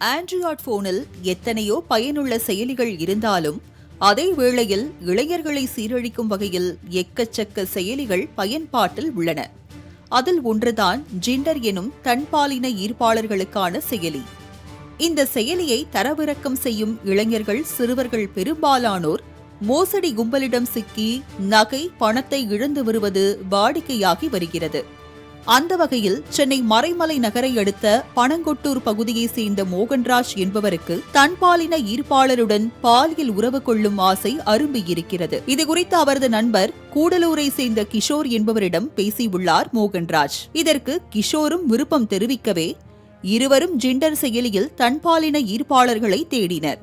Android போனில் எத்தனையோ பயனுள்ள செயலிகள் இருந்தாலும் அதே வேளையில் இளைஞர்களை சீரழிக்கும் வகையில் எக்கச்சக்க செயலிகள் பயன்பாட்டில் உள்ளன. அதில் ஒன்றுதான் ஜிண்டர் எனும் தன்பாலின ஈர்ப்பாளர்களுக்கான செயலி. இந்த செயலியை தரவிறக்கம் செய்யும் இளைஞர்கள் சிறுவர்கள் பெரும்பாலானோர் மோசடி கும்பலிடம் சிக்கி நகை பணத்தை இழந்து வருவது வாடிக்கையாகி வருகிறது. அந்த வகையில் சென்னை மறைமலை நகரை அடுத்த பனங்கொட்டூர் பகுதியை சேர்ந்த மோகன்ராஜ் என்பவருக்கு தன்பாலின ஈர்ப்பாளருடன் பாலியல் உறவு கொள்ளும் ஆசை அரும்பியிருக்கிறது. இதுகுறித்து அவரது நண்பர் கூடலூரை சேர்ந்த கிஷோர் என்பவரிடம் பேசியுள்ளார் மோகன்ராஜ். இதற்கு கிஷோரும் விருப்பம் தெரிவிக்கவே இருவரும் ஜிண்டர் செயலியில் தன்பாலின ஈர்ப்பாளர்களை தேடினர்.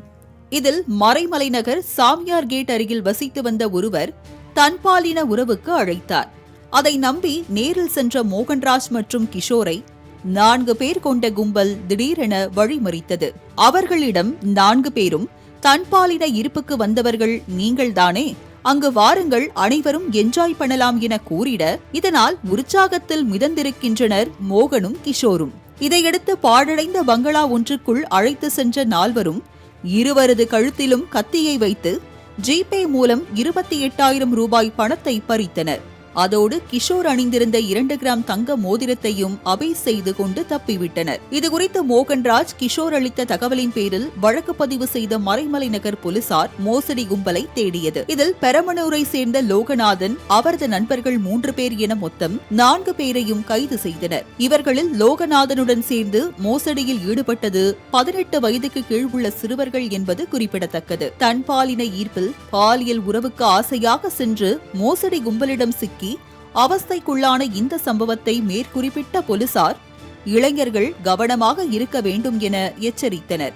இதில் மறைமலை நகர் சாமியார் கேட் அருகில் வசித்து வந்த ஒருவர் தன்பாலின உறவுக்கு அழைத்தார். அதை நம்பி நேரில் சென்ற மோகன்ராஜ் மற்றும் கிஷோரை நான்கு பேர் கொண்ட கும்பல் திடீரென வழிமறித்தது. அவர்களிடம் நான்கு பேரும் தன்பாலின இருப்புக்கு வந்தவர்கள் நீங்கள்தானே அங்கு வாருங்கள் அனைவரும் என்ஜாய் பண்ணலாம் என கூறிட இதனால் உற்சாகத்தில் மிதந்திருக்கின்றனர் மோகனும் கிஷோரும். இதையடுத்து பாழடைந்த பங்களா ஒன்றுக்குள் அழைத்து சென்ற நால்வரும் இருவரது கழுத்திலும் கத்தியை வைத்து ஜிபே மூலம் இருபத்தி எட்டாயிரம் ரூபாய் பணத்தை பறித்தனர். அதோடு கிஷோர் அணிந்திருந்த இரண்டு கிராம் தங்க மோதிரத்தையும் அபை செய்து கொண்டு தப்பிவிட்டனர். இதுகுறித்து மோகன்ராஜ் கிஷோர் அளித்த தகவலின் பேரில் வழக்கு பதிவு செய்த மறைமலை நகர் போலீசார் மோசடி கும்பலை தேடியது. இதில் பெரமனூரை சேர்ந்த லோகநாதன் அவரது நண்பர்கள் மூன்று பேர் என மொத்தம் நான்கு பேரையும் கைது செய்தனர். இவர்களில் லோகநாதனுடன் சேர்ந்து மோசடியில் ஈடுபட்டது பதினெட்டு வயதுக்கு கீழ் உள்ள சிறுவர்கள் என்பது குறிப்பிடத்தக்கது. தன்பாலின ஈர்ப்பில் பாலியல் உறவுக்கு ஆசையாக சென்று மோசடி கும்பலிடம் சிக்கி அவஸ்தைக்குள்ளான இந்த சம்பவத்தை மேற்குறிப்பிட்ட போலீசார் இளைஞர்கள் கவனமாக இருக்க வேண்டும் என எச்சரித்தனர்.